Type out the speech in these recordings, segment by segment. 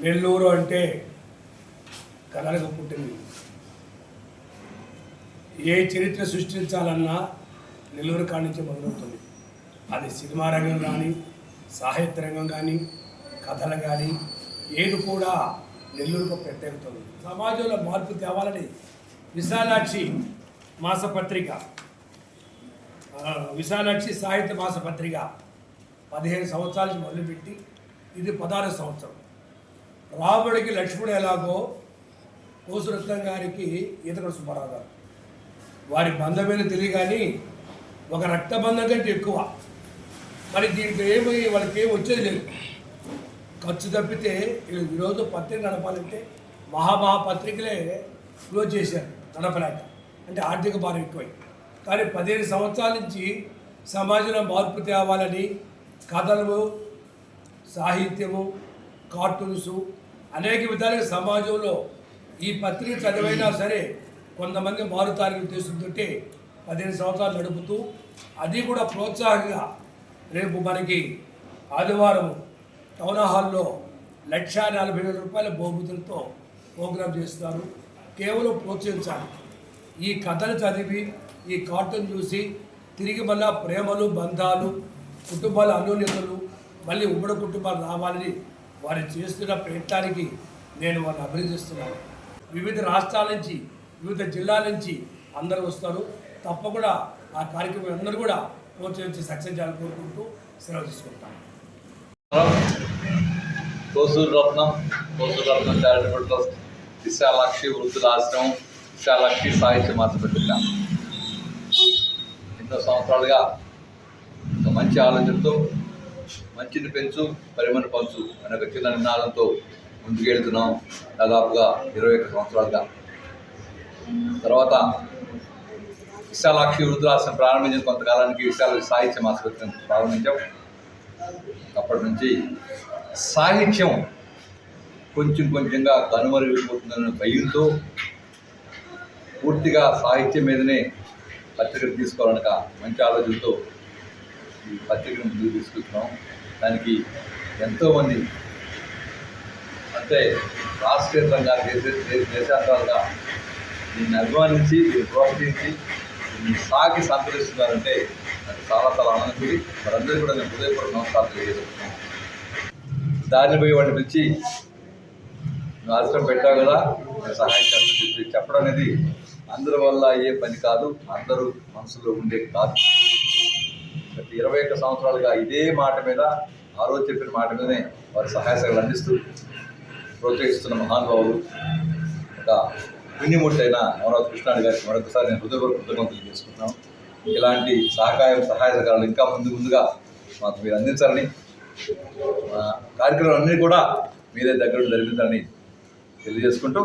నెల్లూరు అంటే కలలకు పుట్టింది ఏ చరిత్ర సృష్టించాలన్నా నెల్లూరు కాడి మొదలవుతుంది. అది సినిమా రంగం కానీ సాహిత్య రంగం కానీ కథలు కానీ ఏది కూడా నెల్లూరుకు ప్రత్యేకతుంది సమాజంలో మార్పు తేవాలని విశాలాక్షి మాసపత్రిక విశాలాక్షి సాహిత్య మాసపత్రిక పదిహేను సంవత్సరాలకి మొదలుపెట్టి ఇది పదహారు సంవత్సరం. రాముడికి లక్ష్మణుడు ఎలాగో కోసురత్నం గారికి ఈతకడ సుబ్బారావు గారు వారి బంధమైన తెలియగాని ఒక రక్తబంధం కంటే ఎక్కువ. మరి దీంట్లో ఏమి వాళ్ళకి ఏమి వచ్చేది లేదు. ఖర్చు తప్పితే ఈరోజు పత్రిక నడపాలంటే మహామహా పత్రికలే క్లోజ్ చేశారు నడపలేక. అంటే ఆర్థిక భారం ఎక్కువై. కానీ పదిహేను సంవత్సరాల నుంచి సమాజంలో మార్పు తేవాలని కథలు సాహిత్యము కార్టూన్స్ అనేక విధాలుగా సమాజంలో ఈ పత్రిక చదివైనా సరే కొంతమంది మారుతారని ఉద్దేశంతో పదిహేను సంవత్సరాలు నడుపుతూ అది కూడా ప్రోత్సాహంగా రేపు మనకి ఆదివారం టౌన్ హాల్లో లక్ష నలభై వేల రూపాయల బహుమతులతో ప్రోగ్రాం చేస్తారు. కేవలం ప్రోత్సహించాలి. ఈ కథలు చదివి ఈ కార్టూన్ చూసి తిరిగి మళ్ళా ప్రేమలు బంధాలు కుటుంబాల అన్యోన్యతలు మళ్ళీ ఉమ్మడి కుటుంబాలు రావాలని వారు చేస్తున్న ప్రయత్నానికి నేను వారిని అభినందిస్తున్నాను. వివిధ రాష్ట్రాల నుంచి వివిధ జిల్లాల నుంచి అందరూ వస్తారు. తప్పకుండా ఆ కార్యక్రమం అందరూ కూడా ప్రోత్సహించి సక్సెస్ చేయాలని కోరుకుంటూ సెలవు తీసుకుంటాను కోసూరు రత్నం కోసూరు రత్నం చారిటబుల్ ట్రస్ట్ విశాలాక్షి వృద్ధుల ఆశ్రమం విశాలాక్షి సాహిత్య మాసపత్రిక ఎన్నో సంవత్సరాలుగా ఒక మంచి ఆలోచనతో మంచిని పెంచు పరిమణ పంచు అనే ఒక చిన్న నినాదంతో ముందుకెళ్తున్నాం దాదాపుగా ఇరవై ఒక్క సంవత్సరాలుగా. తర్వాత విశాలాక్షి వృద్ధులాశ్రమం ప్రారంభించిన కొంతకాలానికి విశాల సాహిత్యం ఆసుపత్రిని ప్రారంభించాం. అప్పటి నుంచి సాహిత్యం కొంచెం కొంచెంగా కనుమరుగైపోతుందన్న భయంతో పూర్తిగా సాహిత్యం మీదనే పత్రికలు తీసుకోవాలనక మంచి ఆలోచనతో ఈ పత్రికను ముందుకు తీసుకుంటున్నాం దానికి ఎంతోమంది అంటే రాష్ట్రీయంగా దేశ దేశాంతరంగా దీన్ని అభిమానించి దీన్ని ప్రోత్సహించి దీన్ని సాగి సంతరిస్తున్నారంటే నాకు చాలా చాలా ఆనందం వారందరూ కూడా నేను హృదయపూర్వక నమస్కారం తెలియజేస్తున్నాను. దారిని పోయి వాడిని పిలిచి నువ్వు ఆశ్రమం పెట్టావు కదా నేను సహాయం చేస్తాను చెప్పడం అనేది అందరి వల్ల ఏ పని కాదు. అందరూ మనసులో ఉండే కాదు. గత ఇరవై ఒక్క సంవత్సరాలుగా ఇదే మాట మీద ఆ రోజు చెప్పిన మాట మీదనే వారి సహాయ సేవలు అందిస్తూ ప్రోత్సహిస్తున్న మహానుభావులు ఒక పుణ్యమూర్తి అయిన అమరావతి కృష్ణాడు గారికి మరొకసారి నేను హృదయపూర్వక కృతజ్ఞతలు చేసుకుంటున్నాను ఇలాంటి సహకారం సహాయ సహకారాలు ఇంకా ముందు ముందుగా మాకు మీరు అందించాలని కార్యక్రమాలు కార్యక్రమాలన్నీ కూడా మీరే దగ్గర జరిపించాలని తెలియజేసుకుంటూ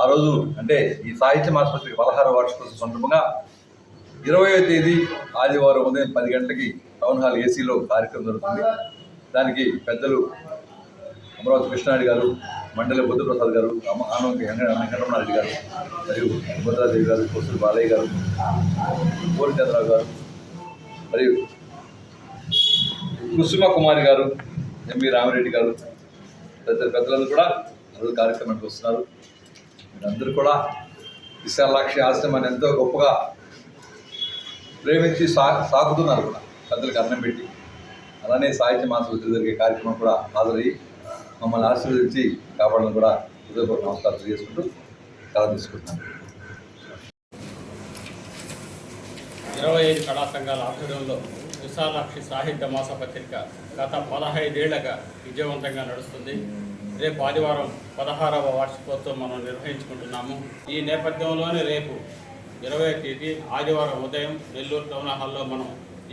ఆ రోజు అంటే ఈ సాహిత్య ఆసుపత్రికి పదహారు వార్షికోత్సవం సందర్భంగా ఇరవయో తేదీ ఆదివారం ఉదయం పది గంటలకి టౌన్ హాల్ ఏసీలో కార్యక్రమం జరుగుతుంది. దానికి పెద్దలు అమరావతి కృష్ణారెడ్డి గారు మండలి బుద్ధప్రసాద్ గారు అమ్మ- వెంకటరమణారెడ్డి గారు మరియు భద్రాదేవి గారు కోసూరి బాలయ్య గారు పూరి చంద్రరావు గారు మరియు కుసుమ కుమారి గారు ఎంవి రామిరెడ్డి గారు తదితర పెద్దలందరూ కూడా రోజు కార్యక్రమానికి వస్తున్నారు. మీరందరూ కూడా విశాలాక్షి ఆశ్రమాన్ని ఎంతో గొప్పగా ప్రేమించి సా సాగుతున్నారు కూడా. పెద్దలకు అన్నం పెట్టి. అలానే సాహిత్య మాసపత్రి జరిగే కార్యక్రమం కూడా హాజరయ్యి మమ్మల్ని ఆశీర్వదించి కాపాడడం కూడా హృదయపూర్వక నమస్కారం తెలియజేసుకుంటూ కళ తీసుకుంటున్నాను ఇరవై ఐదు కళా సంఘాల ఆధ్వర్యంలో విశాలాక్షి సాహిత్య మాసపత్రిక గత పదహైదేళ్ళగా విజయవంతంగా నడుస్తుంది. రేపు ఆదివారం పదహారవ వార్షికోత్సవం మనం నిర్వహించుకుంటున్నాము. ఈ నేపథ్యంలోనే రేపు ఇరవై తేదీ ఆదివారం ఉదయం నెల్లూరు టౌన్ హాల్లో మనం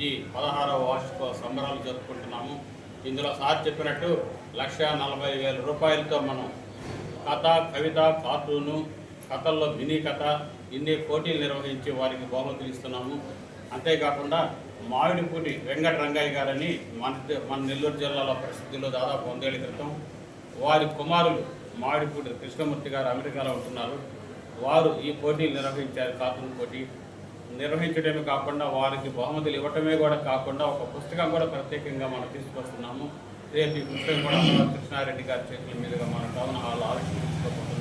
ఈ పదహారవ వార్షిక సంబరాలు జరుపుకుంటున్నాము. ఇందులో సార్ చెప్పినట్టు లక్ష నలభై వేల రూపాయలతో మనం కథ కవిత కార్టూను కథల్లో మినీ కథ ఇన్ని పోటీలు నిర్వహించి వారికి బహుమతులు ఇస్తున్నాము. అంతేకాకుండా మామిడిపూడి వెంకట రంగయ్య గారని మన మన నెల్లూరు జిల్లాలో ప్రసిద్ధిలో దాదాపు వందేళ్ళ క్రితం వారి కుమారులు మామిడిపూడి కృష్ణమూర్తి గారు అమెరికాలో ఉంటున్నారు. వారు ఈ పోటీలు నిర్వహించారు కార్టూన్ పోటీ నిర్వహించడమే కాకుండా వారికి బహుమతులు ఇవ్వటమే కూడా కాకుండా ఒక పుస్తకం కూడా ప్రత్యేకంగా మనం తీసుకొస్తున్నాము. రేపు ఈ పుస్తకం కూడా కృష్ణారెడ్డి గారి చేతుల మీదుగా మన టౌన్ హాల్ ఆవిష్కరించుకోబోతున్నాము